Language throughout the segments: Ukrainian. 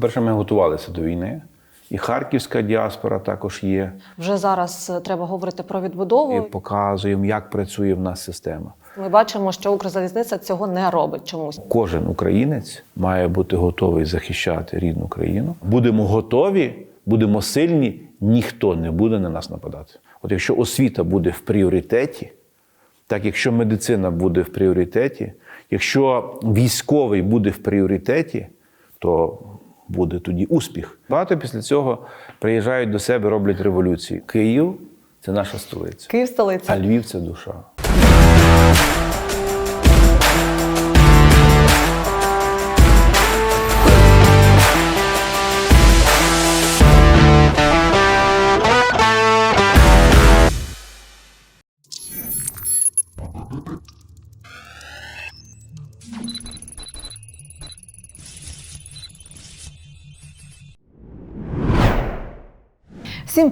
По-перше, ми готувалися до війни, і харківська діаспора також є. Вже зараз е, треба говорити про відбудову. І показуємо, як працює в нас система. Ми бачимо, що Укрзалізниця цього не робить чомусь. Кожен українець має бути готовий захищати рідну країну. Будемо готові, будемо сильні, ніхто не буде на нас нападати. От якщо освіта буде в пріоритеті, так якщо медицина буде в пріоритеті, якщо військовий буде в пріоритеті, то буде тоді успіх. Багато після цього приїжджають до себе, роблять революції. Київ це наша столиця, Київ столиця. а Львів це душа.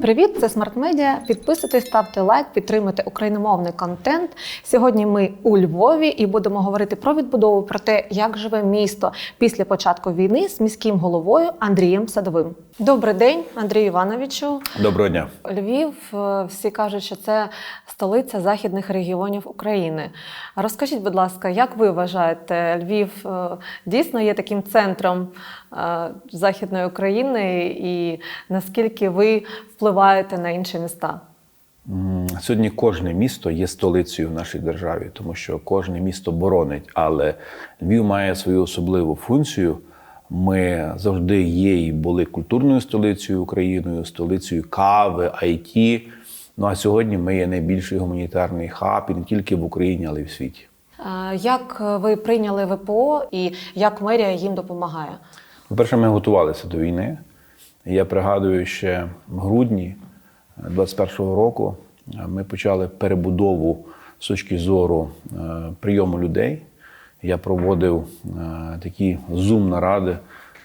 Привіт! Це Смарт Медіа. Підписуйтесь, ставте лайк, підтримуйте україномовний контент. Сьогодні ми у Львові і будемо говорити про відбудову, про те, як живе місто після початку війни з міським головою Андрієм Садовим. Добрий день, Андрію Івановичу. Доброго дня. Львів, е, всі кажуть, що це столиця західних регіонів України. Розкажіть, будь ласка, як ви вважаєте, Львів е, дійсно є таким центром е, Західної України, і наскільки ви впливаєте на інші міста? Сьогодні кожне місто є столицею в нашій державі, тому що кожне місто боронить, але Львів має свою особливу функцію. Ми завжди є і були культурною столицею Україною, столицею кави, IT. Ну а сьогодні ми є найбільший гуманітарний хаб і не тільки в Україні, але й в світі. Е, Як ви прийняли ВПО і як мерія їм допомагає? По-перше, ми готувалися до війни. Я пригадую, ще в грудні 21-го року е, ми почали перебудову з точки зору е, прийому людей. Я проводив е, такі зум-наради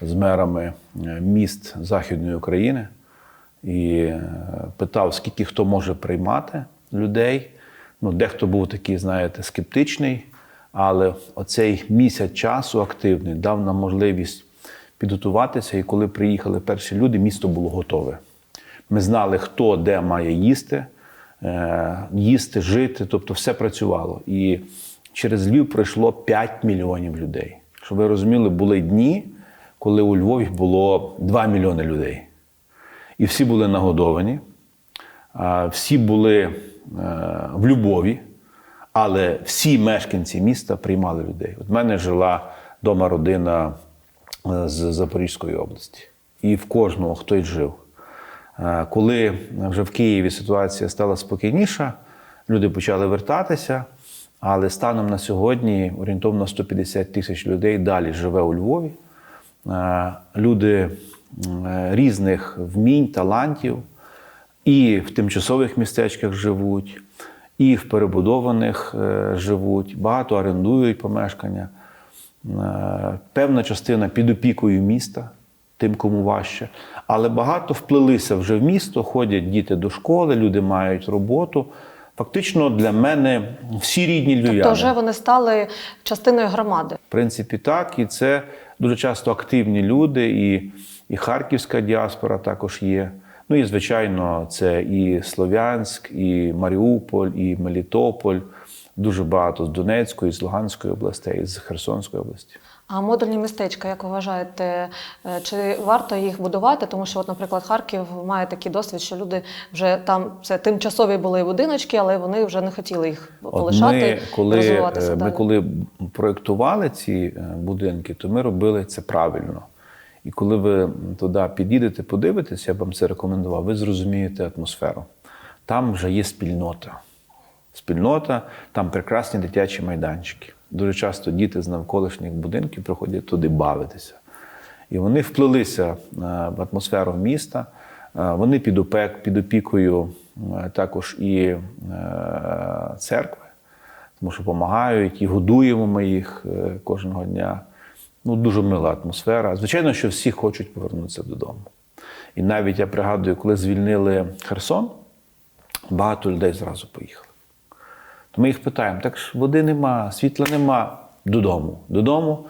з мерами е, міст Західної України і е, питав, скільки хто може приймати людей. Ну, дехто був такий, знаєте, скептичний, але оцей місяць часу активний дав нам можливість підготуватися. І коли приїхали перші люди, місто було готове. Ми знали, хто де має їсти, їсти, жити, тобто все працювало. І через Львів пройшло 5 мільйонів людей. Щоб ви розуміли, були дні, коли у Львові було 2 мільйони людей. І всі були нагодовані, всі були е, в любові, але всі мешканці міста приймали людей. От в мене жила вдома родина е, з Запорізької області. І в кожного хтось жив. Е, Коли вже в Києві ситуація стала спокійніша, люди почали вертатися. Але станом на сьогодні орієнтовно 150 тисяч людей далі живе у Львові. Е, Люди е, різних вмінь, талантів і в тимчасових містечках живуть, і в перебудованих е, живуть, багато орендують помешкання. Певна частина під опікою міста, тим, кому важче. Але багато вплилися вже в місто, ходять діти до школи, люди мають роботу. Фактично для мене всі рідні львів'яни. Тобто вже вони стали частиною громади. В принципі, так. І це дуже часто активні люди, і, і харківська діаспора також є. Ну і, звичайно, це і Слов'янськ, і Маріуполь, і Мелітополь, дуже багато з Донецької, з Луганської областей, з Херсонської області. А модульні містечка, як ви вважаєте, е, чи варто їх будувати? Тому що, от, наприклад, Харків має такий досвід, що люди вже там це тимчасові були будиночки, але вони вже не хотіли їх полишати, От ми, коли, розвиватися е, ми далі. коли проєктували ці е, будинки, то ми робили це правильно. І коли ви туди підійдете, подивитесь, я б вам це рекомендував, ви зрозумієте атмосферу. Там вже є спільнота. Спільнота, там прекрасні дитячі майданчики. Дуже часто діти з навколишніх будинків приходять туди бавитися. І вони вплилися е, в атмосферу міста. Е, Вони під опек, під опікою е, також і церкви, тому що допомагають і годуємо ми їх кожного дня. Ну, дуже мила атмосфера. Звичайно, що всі хочуть повернутися додому. І навіть я пригадую, коли звільнили Херсон, багато людей зразу поїхали. То ми їх питаємо: так ж води нема, світла нема. Додому. Додому.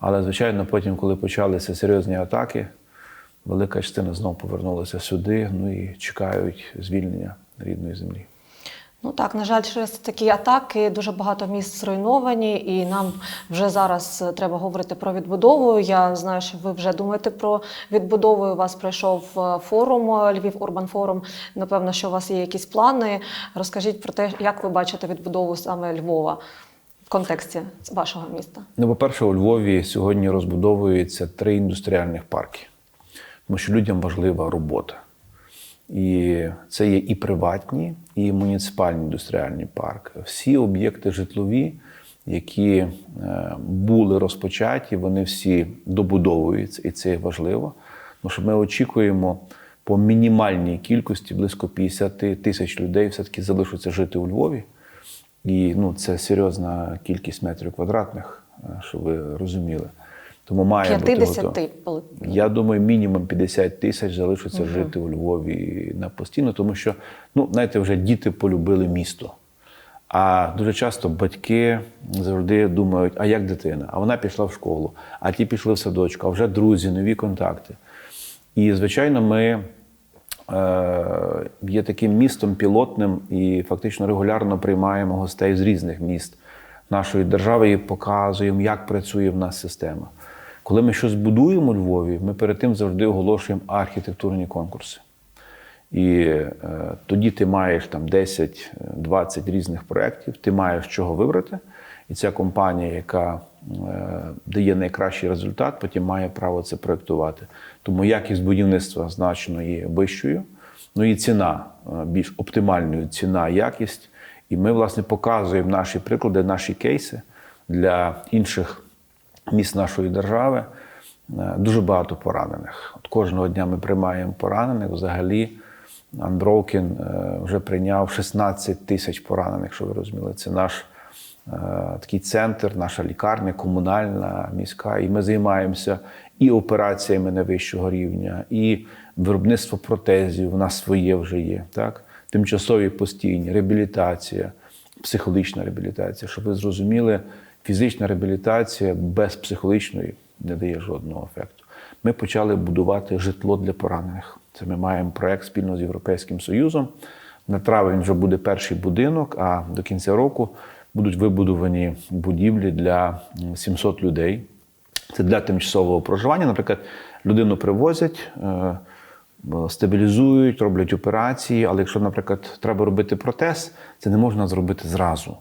Але, звичайно, потім, коли почалися серйозні атаки, велика частина знову повернулася сюди, ну і чекають звільнення рідної землі. Ну так, на жаль, через такі атаки дуже багато міст зруйновані, і нам вже зараз е, треба говорити про відбудову. Я знаю, що ви вже думаєте про відбудову. У вас пройшов е, форум е, Львів Урбан Форум. Напевно, що у вас є якісь плани. Розкажіть про те, як ви бачите відбудову саме Львова в контексті вашого міста. Ну, по-перше, у Львові сьогодні розбудовується три індустріальних парки, тому що людям важлива робота. І це є і приватні, і муніципальні індустріальні парки. Всі об'єкти житлові, які е, були розпочаті, вони всі добудовуються, і це важливо. Тому що ми очікуємо по мінімальній кількості близько 50 тисяч людей все-таки залишаться жити у Львові. І ну, це серйозна кількість метрів квадратних, е, щоб ви розуміли. Тому має бути готово. Я думаю, мінімум 50 тисяч залишиться жити у Львові на постійно, тому що, ну, знаєте, вже діти полюбили місто. А дуже часто батьки завжди думають, а як дитина? А вона пішла в школу, а ті пішли в садочку, а вже друзі, нові контакти. І, звичайно, ми е, є таким містом пілотним і фактично регулярно приймаємо гостей з різних міст нашої держави і показуємо, як працює в нас система. Коли ми щось будуємо у Львові, ми перед тим завжди оголошуємо архітектурні конкурси. І е, тоді ти маєш там 10-20 різних проєктів, ти маєш чого вибрати. І ця компанія, яка е, дає найкращий результат, потім має право це проєктувати. Тому якість будівництва значно є вищою. Ну і ціна е, більш оптимальною ціна, якість. І ми, власне, показуємо наші приклади, наші кейси для інших міст нашої держави. Е, Дуже багато поранених. От кожного дня ми приймаємо поранених. Взагалі, Unbroken е, вже прийняв 16 тисяч поранених, що ви розуміли. Це наш е, такий центр, наша лікарня, комунальна, міська. І ми займаємося і операціями найвищого рівня, і виробництво протезів. У нас своє вже є. Так? Тимчасові постійні, реабілітація, психологічна реабілітація. Щоб ви зрозуміли, фізична реабілітація без психологічної не дає жодного ефекту. Ми почали будувати житло для поранених. Це ми маємо проект спільно з Європейським Союзом. На травень вже буде перший будинок, а до кінця року будуть вибудовані будівлі для м, 700 людей. Це для тимчасового проживання. Наприклад, людину привозять, е, стабілізують, роблять операції. Але якщо, наприклад, треба робити протез, це не можна зробити зразу.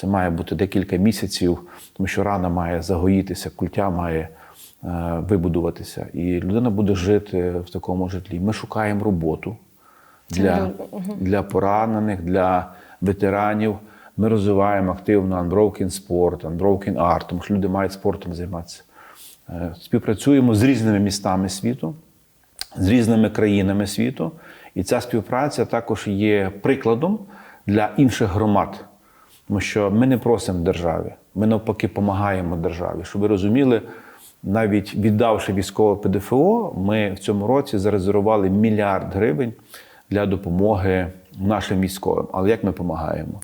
Це має бути декілька місяців, тому що рана має загоїтися, культя має е, вибудуватися. І людина буде жити в такому житлі. Ми шукаємо роботу для, для поранених, для ветеранів. Ми розвиваємо активно Unbroken спорт, Unbroken Art, тому що люди мають спортом займатися. Е, Співпрацюємо з різними містами світу, з різними країнами світу. І ця співпраця також є прикладом для інших громад. Тому що ми не просимо державі, ми навпаки допомагаємо державі. Щоб ви розуміли, навіть віддавши військове ПДФО, ми в цьому році зарезервували мільярд гривень для допомоги нашим військовим. Але як ми допомагаємо?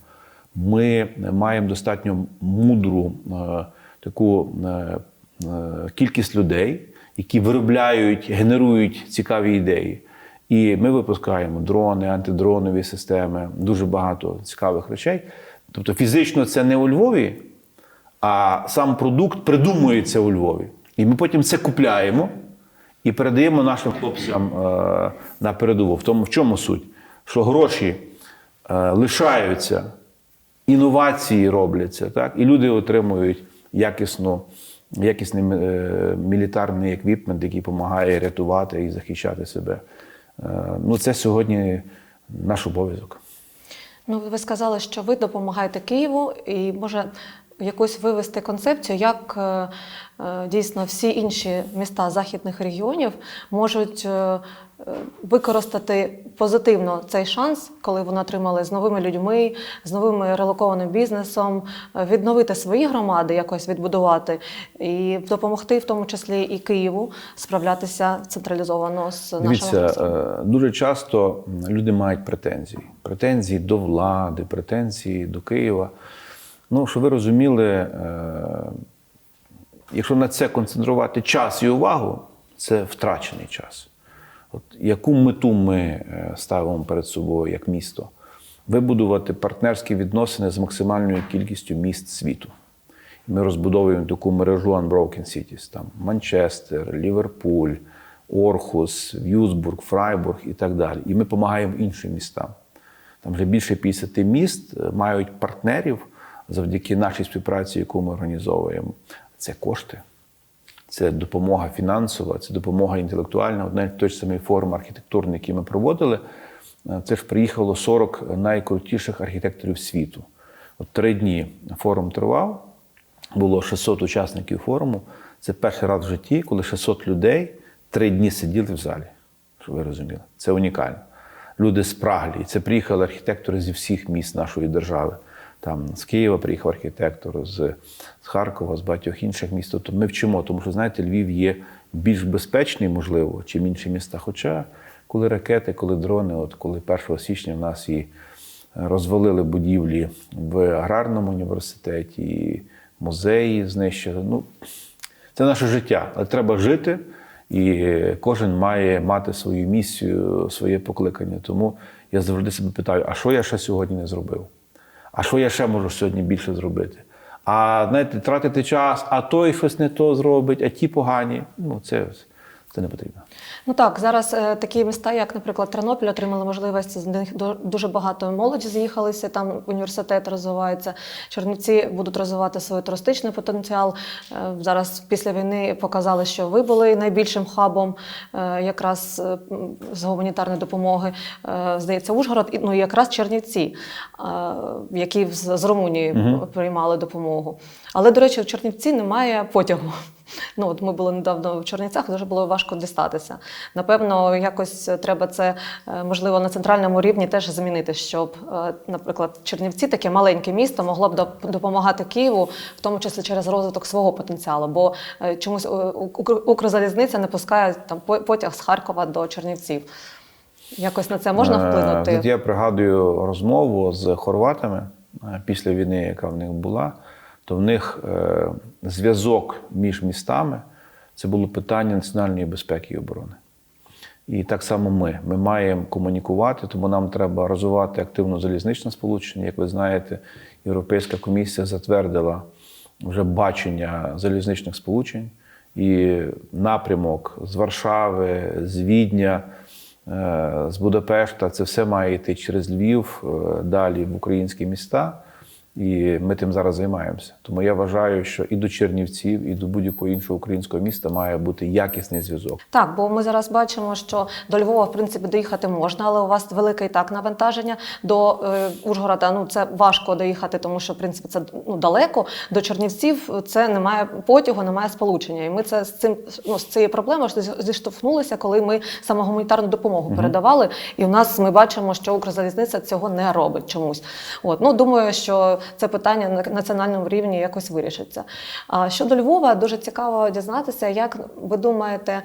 Ми маємо достатньо мудру е, таку е, е, кількість людей, які виробляють, генерують цікаві ідеї. І ми випускаємо дрони, антидронові системи, дуже багато цікавих речей. Тобто фізично це не у Львові, а сам продукт придумується у Львові. І ми потім це купляємо і передаємо нашим хлопцям е, на передову. В тому в чому суть? Що гроші е, лишаються, інновації робляться, так? і люди отримують якісну, якісний е, мілітарний еквіпмент, який допомагає рятувати і захищати себе. Е, ну, це сьогодні наш обов'язок. Ну, ви сказали, що ви допомагаєте Києву і може якусь вивести концепцію, як е, е, дійсно всі інші міста західних регіонів можуть е, використати позитивно цей шанс, коли вони отримали з новими людьми, з новим релокованим бізнесом, е, відновити свої громади, якось відбудувати і допомогти, в тому числі і Києву, справлятися централізовано з нашими Дивіться, е, дуже часто люди мають претензії. Претензії до влади, претензії до Києва. Ну, щоб ви розуміли, е, Якщо на це концентрувати час і увагу, це втрачений час. От яку мету ми е, ставимо перед собою як місто? Вибудувати партнерські відносини з максимальною кількістю міст світу. Ми розбудовуємо таку мережу Unbroken Cities. Там Манчестер, Ліверпуль, Орхус, В'юзбург, Фрайбург і так далі. І ми допомагаємо іншим містам. Там вже більше 50 міст е, мають партнерів завдяки нашій співпраці, яку ми організовуємо. Це кошти, це допомога фінансова, це допомога інтелектуальна. Одне той ж самий форум архітектурний, який ми проводили. е, Це ж приїхало 40 найкрутіших архітекторів світу. От три дні форум тривав, було 600 учасників форуму. Це перший раз в житті, коли 600 людей три дні сиділи в залі. Щоб ви розуміли, це унікально. Люди спраглі. І Це приїхали архітектори зі всіх міст нашої держави. Там з Києва приїхав архітектор, з, з Харкова, з багатьох інших міст. Тобто ми вчимо, тому що знаєте, Львів є більш безпечний, можливо, чим інші міста. Хоча коли ракети, коли дрони, от коли 1 січня в нас і розвалили будівлі в аграрному університеті, і музеї знищили. Ну, це наше життя, але треба жити, і кожен має мати свою місію, своє покликання. Тому я завжди себе питаю: а що я ще сьогодні не зробив? А що я ще можу сьогодні більше зробити? А знаєте, тратити час, а той щось не то зробить, а ті погані. Ну, це, це не потрібно. Ну так, зараз е, такі міста, як, наприклад, Тернопіль, отримали можливість з них дуже багато молоді з'їхалися. Там університет розвивається. Чернівці будуть розвивати свій туристичний потенціал. Е, Зараз після війни показали, що ви були найбільшим хабом е, якраз е, з гуманітарної допомоги. Е, Здається, Ужгород, і- ну і якраз Чернівці, е, які з з Румунії приймали допомогу. Але, до речі, в Чернівці немає потягу. Ну, от ми були недавно в Чернівцях, дуже було важко дістатися. Напевно, якось треба це е, можливо на центральному рівні теж змінити, щоб, е, наприклад, Чернівці, таке маленьке місто, могло б доп- допомагати Києву, в тому числі через розвиток свого потенціалу. Бо е, чомусь Укрзалізниця не пускає там по- потяг з Харкова до Чернівців. Якось на це можна вплинути? От я пригадую розмову з хорватами після війни, яка в них була, то в них е, зв'язок між містами це було питання національної безпеки і оборони. І так само ми. Ми маємо комунікувати, тому нам треба розвивати активно залізничне сполучення. Як ви знаєте, Європейська комісія затвердила вже бачення залізничних сполучень і напрямок з Варшави, з Відня, е, з Будапешта. Це все має йти через Львів, е, далі в українські міста. І ми тим зараз займаємося. Тому я вважаю, що і до Чернівців, і до будь-якого іншого українського міста має бути якісний зв'язок. Так, бо ми зараз бачимо, що до Львова, в принципі, доїхати можна, але у вас велике і так навантаження. До е, Ужгорода ну це важко доїхати, тому що в принципі це ну, далеко. До Чернівців це немає потягу, немає сполучення. І ми це з цим ну, з цією проблемою зіштовхнулися, коли ми саме гуманітарну допомогу передавали. І у нас ми бачимо, що Укрзалізниця цього не робить чомусь. От ну думаю, що це питання на національному рівні якось вирішиться. А щодо Львова, дуже цікаво дізнатися, як ви думаєте.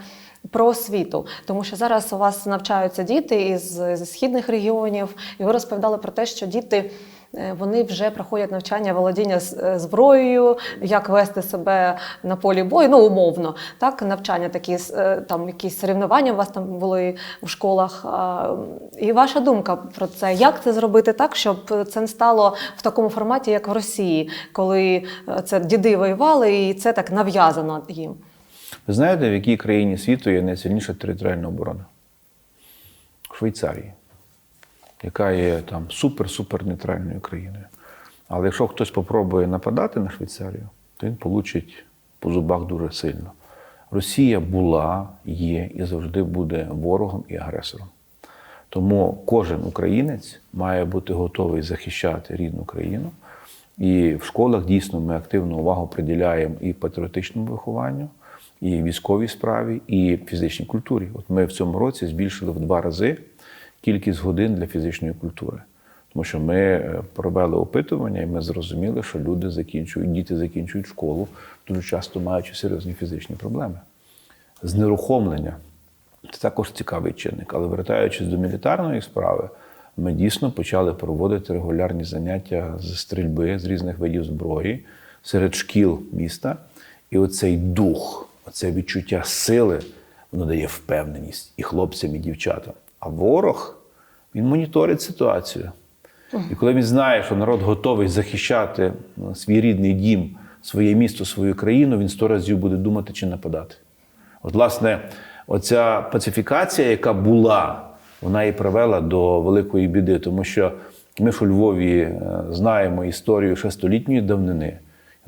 Про освіту, тому що зараз у вас навчаються діти із зі східних регіонів, і ви розповідали про те, що діти вони вже проходять навчання володіння е, зброєю, як вести себе на полі бою, ну умовно, так навчання такі е, там якісь соревнування у вас там були в школах. І ваша думка про це, як це зробити так, щоб це не стало в такому форматі, як в Росії, коли е, це діди воювали, і це так нав'язано їм. Ви знаєте, в якій країні світу є найсильніша територіальна оборона? В Швейцарії, яка є там супер-супер нейтральною країною. Але якщо хтось спробує нападати на Швейцарію, то він получить по зубах дуже сильно. Росія була, є і завжди буде ворогом і агресором. Тому кожен українець має бути готовий захищати рідну країну. І в школах дійсно ми активну увагу приділяємо і патріотичному вихованню, і військовій справі, і фізичній культурі. От ми в цьому році збільшили в два рази кількість годин для фізичної культури. Тому що ми е, провели опитування, і ми зрозуміли, що люди закінчують, діти закінчують школу, дуже часто маючи серйозні фізичні проблеми. Знерухомлення це також цікавий чинник. Але вертаючись до мілітарної справи, ми дійсно почали проводити регулярні заняття з стрільби з різних видів зброї серед шкіл міста. І оцей дух, оце відчуття сили, воно дає впевненість і хлопцям, і дівчатам. А ворог, він моніторить ситуацію. І коли він знає, що народ готовий захищати ну, свій рідний дім, своє місто, свою країну, він сто разів буде думати чи нападати. От, власне, оця пацифікація, яка була, вона і привела до великої біди, тому що ми ж у Львові е, знаємо історію ще столітньої давнини.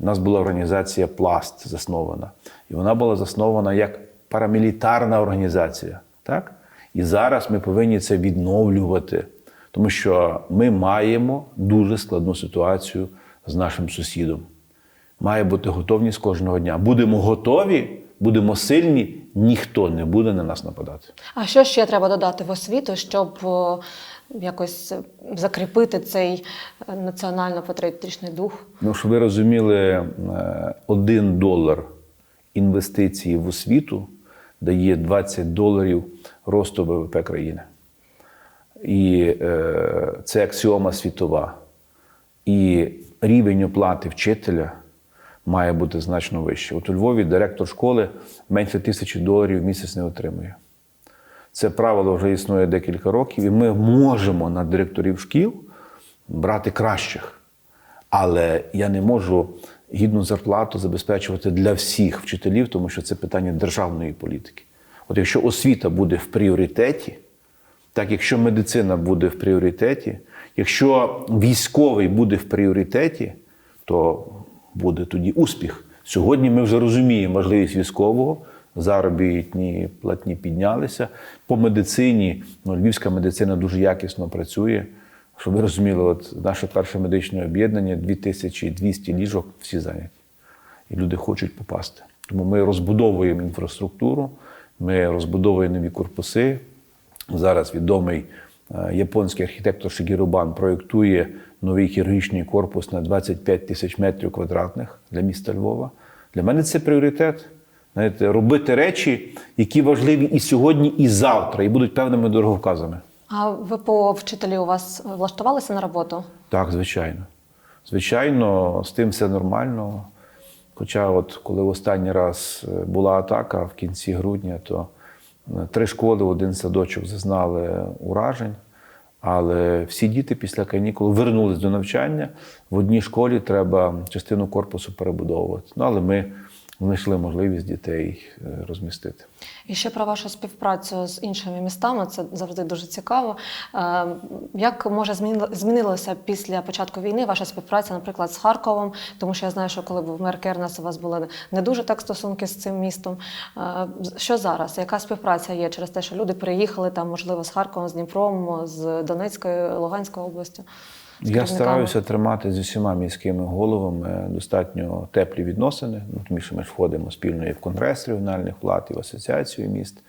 У нас була організація Пласт заснована. І вона була заснована як парамілітарна організація. Так? І зараз ми повинні це відновлювати, тому що ми маємо дуже складну ситуацію з нашим сусідом. Має бути готовність кожного дня. Будемо готові, будемо сильні, ніхто не буде на нас нападати. А що ще треба додати в освіту, щоб якось закріпити цей е, національно-патріотичний дух? Ну, щоб ви розуміли, е, один долар інвестиції в освіту дає 20 доларів росту ВВП країни. І е, це аксіома світова. І рівень оплати вчителя має бути значно вищий. От у Львові директор школи менше тисячі доларів в місяць не отримує. Це правило вже існує декілька років, і ми можемо на директорів шкіл брати кращих. Але я не можу гідну зарплату забезпечувати для всіх вчителів, тому що це питання державної політики. От якщо освіта буде в пріоритеті, так якщо медицина буде в пріоритеті, якщо військовий буде в пріоритеті, то буде тоді успіх. Сьогодні ми вже розуміємо важливість військового, заробітні платні піднялися. По медицині, ну, львівська медицина дуже якісно працює. Щоб ви розуміли, от наше перше медичне об'єднання 2200 ліжок всі зайняті. І люди хочуть попасти. Тому ми розбудовуємо інфраструктуру, ми розбудовуємо нові корпуси. Зараз відомий е, японський архітектор Шигіро Бан проєктує новий хірургічний корпус на 25 тисяч метрів квадратних для міста Львова. Для мене це пріоритет. Знаєте, робити речі, які важливі і сьогодні, і завтра, і будуть певними дороговказами. А ВПО вчителі у вас влаштувалися на роботу? Так, звичайно. Звичайно, з тим все нормально. Хоча, от коли останній раз е, була атака в кінці грудня, то е, три школи, один садочок зазнали уражень. Але всі діти після канікул вернулись до навчання. В одній школі треба частину корпусу перебудовувати. Ну, але ми знайшли можливість дітей е, розмістити. І ще про вашу співпрацю з іншими містами, це завжди дуже цікаво. Е, Як може змінило- змінилося після початку війни ваша співпраця, наприклад, з Харковом? Тому що я знаю, що коли був мер Кернес, у вас були не дуже так стосунки з цим містом. Е, Що зараз? Яка співпраця є через те, що люди переїхали там, можливо, з Харковом, з Дніпром, з Донецької, Луганської області? Я стараюся тримати з усіма міськими головами достатньо теплі відносини, ну, тому що ми ж входимо спільно і в Конгрес регіональних влад, і в асоціацію міст.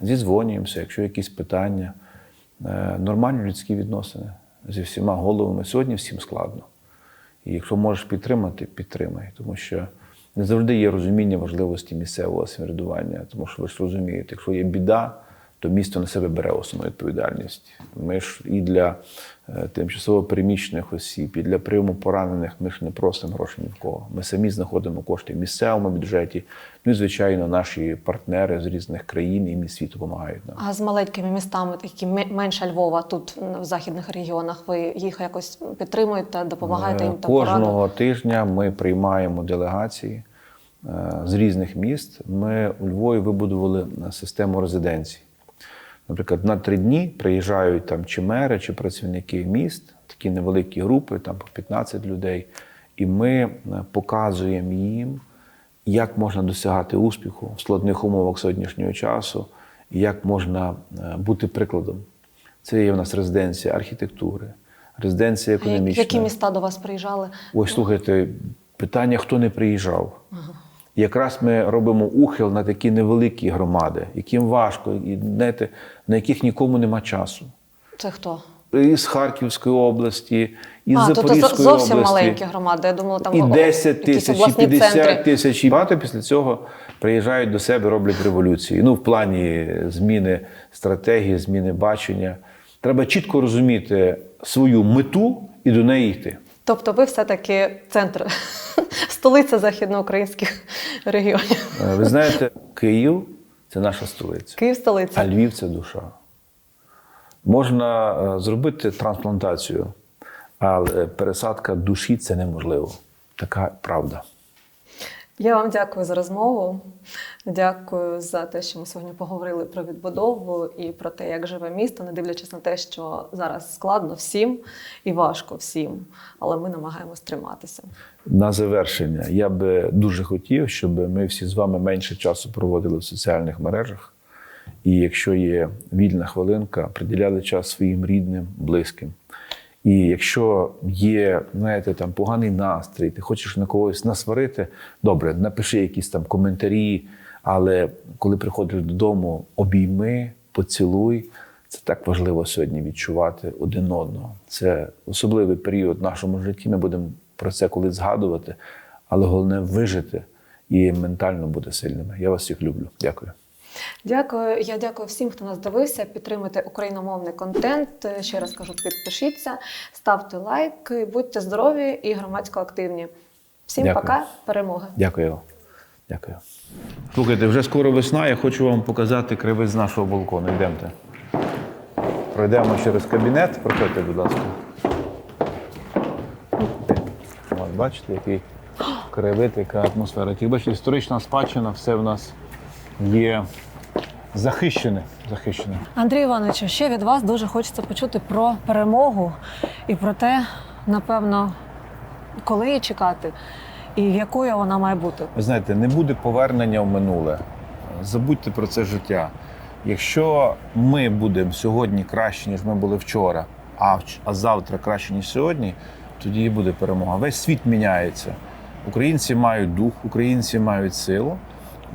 Зідзвонюємося, якщо якісь питання. Е, Нормальні людські відносини зі всіма головами. Сьогодні всім складно. І якщо можеш підтримати, підтримай, тому що не завжди є розуміння важливості місцевого самоврядування. Тому що ви ж розумієте, якщо є біда, то місто на себе бере основну відповідальність. Ми ж і для тимчасово переміщених осіб, і для прийому поранених ми ж не просимо грошей ні в кого. Ми самі знаходимо кошти в місцевому бюджеті. Ну і звичайно, наші партнери з різних країн і міст світу допомагають нам. А з маленькими містами, які ме- менше Львова, тут в західних регіонах, ви їх якось підтримуєте, допомагаєте їм Е, там порадою? Кожного тижня ми приймаємо делегації е, з різних міст. Ми у Львові вибудували е, систему резиденцій. Наприклад, на три дні приїжджають там чи мери, чи працівники міст, такі невеликі групи, там по 15 людей, і ми е, показуємо їм, як можна досягати успіху в складних умовах сьогоднішнього часу, і як можна е, бути прикладом. Це є в нас резиденція архітектури, резиденція економічна. які міста до вас приїжджали? Ось слухайте, питання, хто не приїжджав. Якраз ми робимо ухил на такі невеликі громади, яким важко, і знаєте, на яких нікому нема часу. Це хто? І з Харківської області, і з а, Запорізької зо- зовсім області. маленькі громади. Я думала, там І о, 10 тисяч, і обласні 50 центри. тисяч. І багато після цього приїжджають до себе, роблять революції. Ну, в плані зміни стратегії, зміни бачення. Треба чітко розуміти свою мету і до неї йти. Тобто, ви все-таки центр, столиця західноукраїнських регіонів. Е, Ви знаєте, Київ це наша столиця, Київ столиця. а Львів це душа. Можна е, зробити трансплантацію, але пересадка душі це неможливо. Така правда. Я вам дякую за розмову. Дякую за те, що ми сьогодні поговорили про відбудову і про те, як живе місто, не дивлячись на те, що зараз складно всім і важко всім, але ми намагаємось триматися. На завершення, я би дуже хотів, щоб ми всі з вами менше часу проводили в соціальних мережах. І якщо є вільна хвилинка, приділяли час своїм рідним, близьким. І якщо є, знаєте, там поганий настрій, ти хочеш на когось насварити, добре, напиши якісь там коментарі, але коли приходиш додому, обійми, поцілуй. Це так важливо сьогодні відчувати один одного. Це особливий період в нашому житті. Ми будемо про це колись згадувати, але головне вижити і ментально бути сильними. Я вас всіх люблю. Дякую. Дякую. Я дякую всім, хто нас дивився. Підтримуйте україномовний контент. Ще раз кажу, підпишіться, ставте лайк, будьте здорові і громадсько активні. Всім Дякую. пока, перемоги! Дякую. Дякую. Слухайте, вже скоро весна. Я хочу вам показати кривець з нашого балкону. Йдемте. Пройдемо через кабінет. Проходьте, будь ласка. От, бачите, який кривит, яка атмосфера. Як бачите, історична спадщина, все в нас є захищене. захищене. Андрій Івановичу, ще від вас дуже хочеться почути про перемогу і про те, напевно, коли її чекати і якою вона має бути. Ви знаєте, не буде повернення в минуле. Забудьте про це життя. Якщо ми будемо сьогодні краще, ніж ми були вчора, а, а завтра краще, ніж сьогодні, тоді і буде перемога. Весь світ міняється. Українці мають дух, українці мають силу.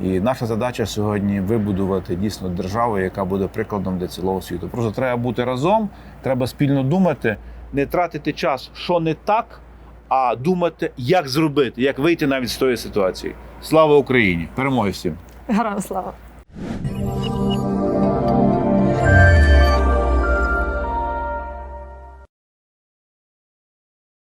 І наша задача сьогодні вибудувати дійсно державу, яка буде прикладом для цілого світу. Просто треба бути разом, треба спільно думати, не тратити час, що не так, а думати, як зробити, як вийти навіть з тої ситуації. Слава Україні! Перемоги всім! Героям слава!